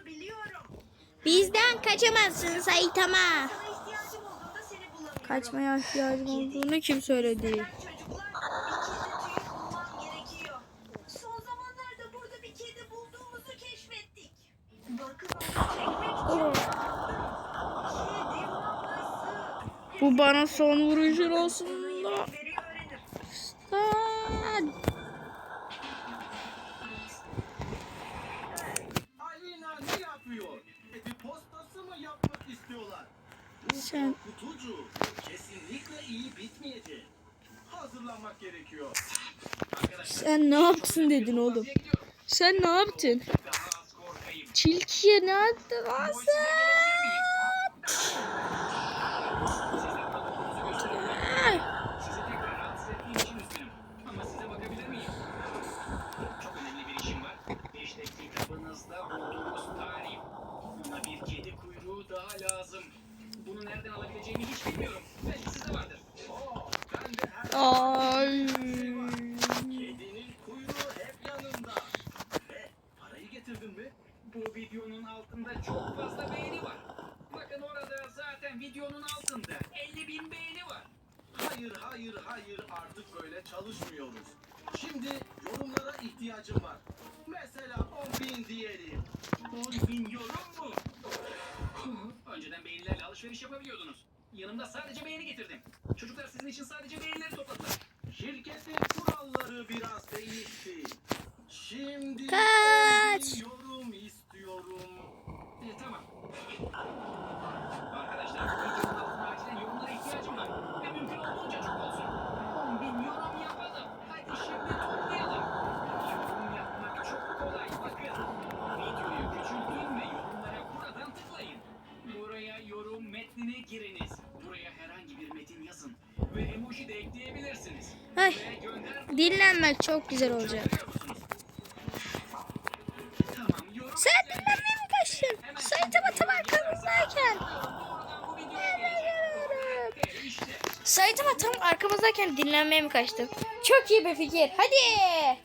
olduğunu biliyorum. Bizden kaçamazsın Saitama. Sana ihtiyacım olduğunda seni bulamıyorum. Kaçmaya ihtiyacım olduğunu kim söyledi? Maması. Bu bana son vuruşun olsun da. Yemekleri öğrenir. Lan. Alina ne yapıyor? Bir postası mı yapmak istiyorlar? Bu Sen- kutucu kesinlikle iyi bitmeyecek. Hazırlanmak gerekiyor. Sen ne yaptın dedin oğlum? Sen ne yaptın? Çilkiye ne yaptın lan sen? Sizi tekrar rahatsız ettiğim için üzgünüm. Ama size bakabilir miyim? Çok önemli bir işim var. İşte kitabınızda bulduğunuz tarih. Buna bir kedi kuyruğu daha lazım. Bunu nereden alabileceğimi hiç bilmiyorum. Belki sizde vardır. Oo, ben de her Ay. kedinin kuyruğu hep yanında. Ve parayı getirdin mi? Bu videonun altında çok fazla beğeni var. Bakın orada zaten videonun altında 50 bin beğeni var. Hayır hayır hayır artık böyle çalışmıyoruz. Şimdi yorumlara ihtiyacım var. Mesela 10 bin diyelim. 10 bin yorum mu? Önceden beğenilerle alışveriş yapabiliyordunuz. Yanımda sadece beğeni getirdim. Çocuklar sizin için sadece beğenileri topladılar. Şirketin kuralları biraz değişti. Şimdi yazın. Ve emoji de ekleyebilirsiniz. Ay. Dinlenmek çok güzel olacak. Sen dinlenmeye mi kaçtın? Saitama tam arkamızdayken. Saitama tam arkamızdayken dinlenmeye mi kaçtın? Çok iyi bir fikir. Hadi.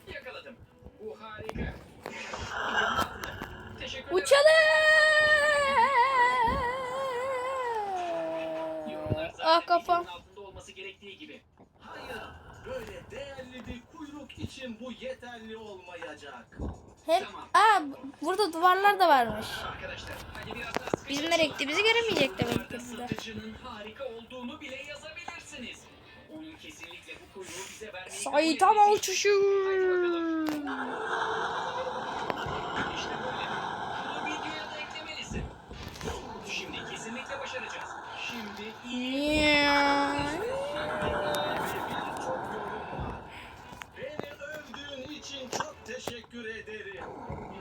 Hem aa burada duvarlar da varmış. Arkadaşlar hadi biraz daha sıkı Biz nereye gittiğimizi göremeyecek demek ki burada. Saitama uçuşu. Şimdi kesinlikle başaracağız. Şimdi iyi. Ya. Birçok yorum var. Beni övdüğün için çok teşekkür ederim.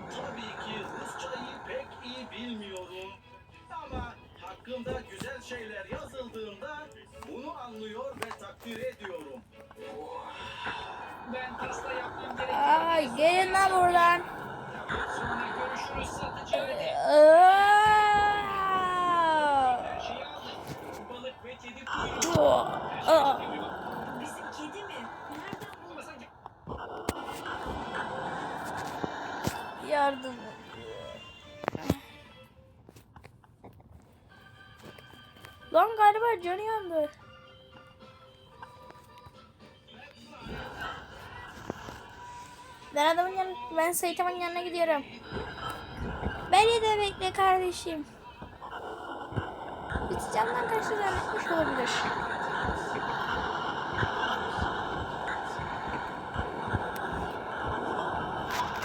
Tabii ki Rusçayı pek iyi bilmiyorum. Ama hakkında güzel şeyler yazıldığında bunu anlıyor ve takdir ediyorum. Ben pasta yapmam gerekiyor. Ay gelin lan buradan. Sonra görüşürüz satıcı. Hadi. Galiba canı yandı. Ben adamın yanına, ben Saita'nın yanına gidiyorum. Beni de bekle kardeşim. Hiç camdan karşı zannetmiş olabilir.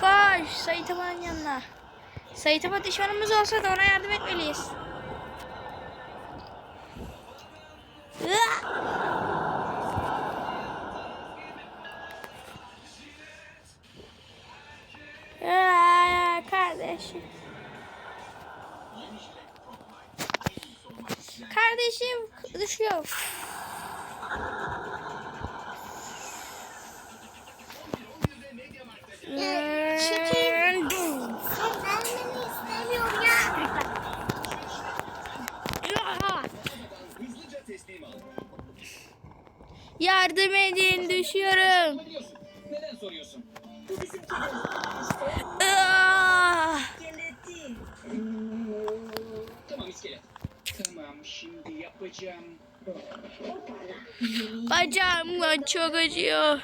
Koş Saita'nın yanına. Saitama düşmanımız olsa da ona yardım etmeliyiz. Aa, kardeşim. Kardeşim düşüyor. Yapacağım? Bacağım çok acıyor.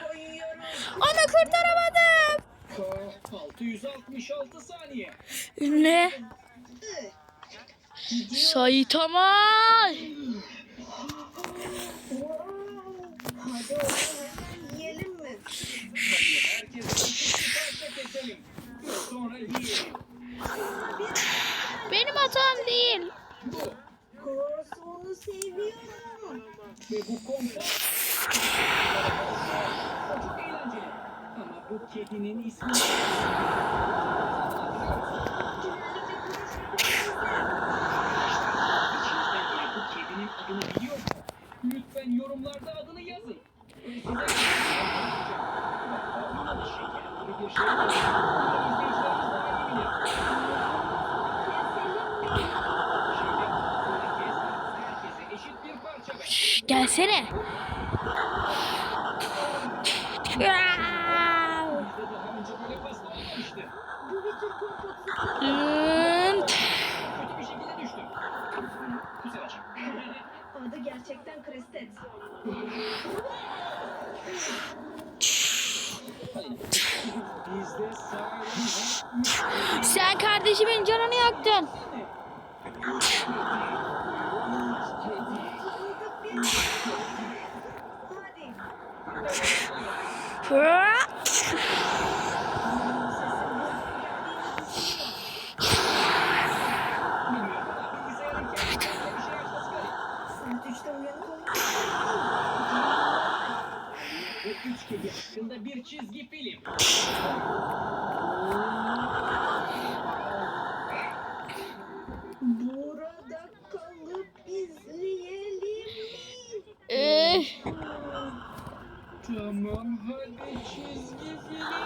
Onu kurtaramadım. Ka 666 saniye. Ne? Saitama. Herkes sonra yiyelim. Benim hatam değil. Bu. Korsoğunu seviyorum. Ve bu kombo. O çok eğlenceli. Ama bu kedinin ismi... Lütfen yorumlarda adını yazın. Ve size Onun adı şeker gibi bir şey. Bunu izleyicilerimiz daha iyi bilir. Şimdi herkes herkese eşit bir parça ver. Şş, gelsene. Bizde daha önce böyle pasta olmamıştı. Bu bir tür kompot Hmm. Kötü bir şekilde düştüm. Bu sefer. Adı gerçekten Krestet. Bizde sadece Sen kardeşimin canını yaktın. Hadi. Hakkında bir çizgi film. Burada kalıp izleyelim mi? Ee, Tamam hadi çizgi film.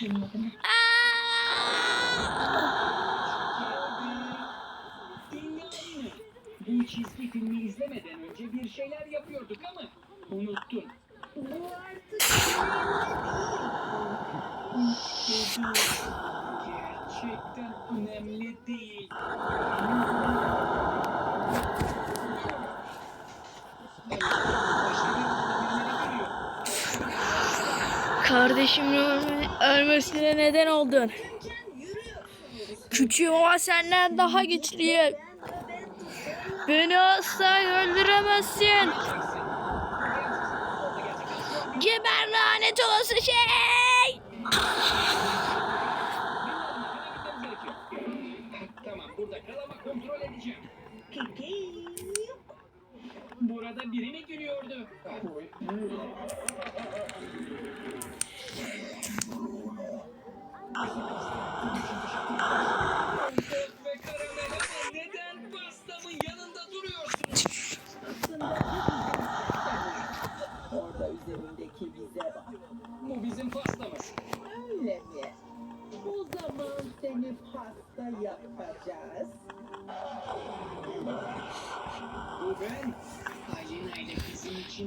Dinledin mi? Bu çizgi filmi izlemeden önce bir şeyler yapıyorduk ama unuttun. Bu artık gerçekten önemli değil. kardeşimin ölme- ölmesine neden oldun. Küçüğüm ama senden daha güçlüyüm. Beni asla öldüremezsin. Geber lanet olası şey. Tamam burada kal ama kontrol edeceğim. Burada biri mi gülüyordu?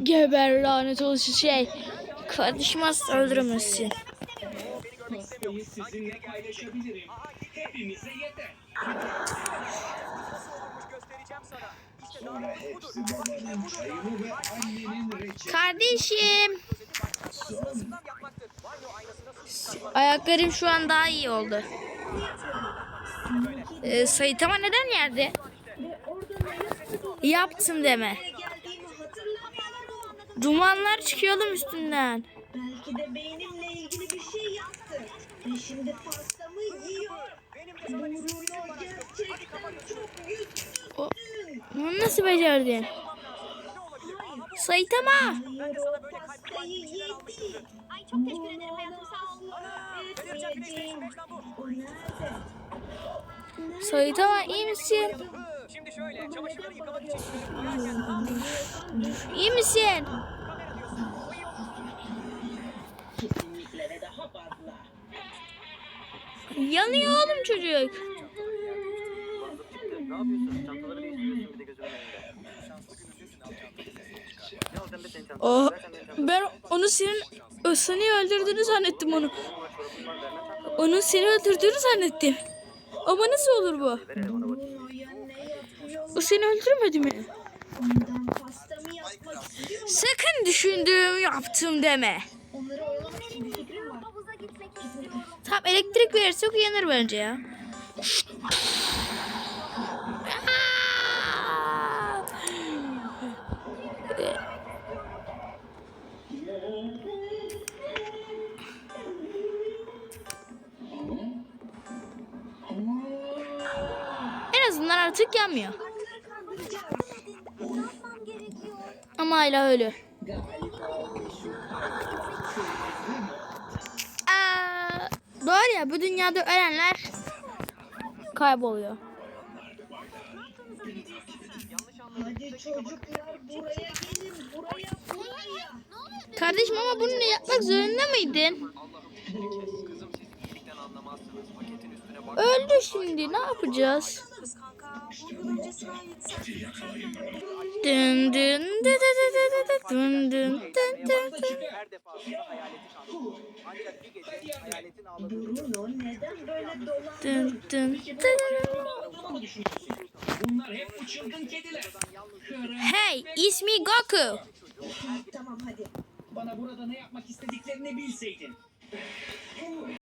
Geber lanet olası şey. Kardeşimi asla öldüremezsin. Kardeşim. Ayaklarım şu an daha iyi oldu. Ee, Saitama neden yerde? Ve orada neler olduğunu Yaptım deme. Dumanlar çıkıyor oğlum üstünden. Belki de beynimle ilgili bir şey yaptı. Ve şimdi pastamı yiyor. O- nasıl becerdin? Saitama. Ay çok teşekkür ederim hayatım sağ ol. Etmeyeceğim. O nerede? Saitama iyi misin? Şöyle çamaşırları yıkamak için İyi misin? Kesinlikle ve daha fazla. Yanıyor oğlum çocuk. Ne yapıyorsun? Çantaları değiştiriyorsun bir de gözümün önünde. Ne olacağım be senin çantan? Oh, ben onu senin o seni öldürdüğünü zannettim onu. Onun seni öldürdüğünü zannettim. Ama nasıl olur bu? Ver hele bana O seni öldürmedi mi? Sakın düşündüğüm yaptım deme. Tamam elektrik verirse uyanır bence ya. En azından artık yanmıyor. Onları kandıracağım. Ne yapmam gerekiyor? Ama hala ölü. Doğru ya bu dünyada ölenler kayboluyor. Kardeşim ama bunu yapmak zorunda mıydın? Öldü şimdi ne yapacağız? Yükseltin. Dın dın dın dın dın dın dın. Her defasında hayaleti. Hey, ismi Goku. Tamam hadi. Bana burada ne yapmak istediklerini bilseydin.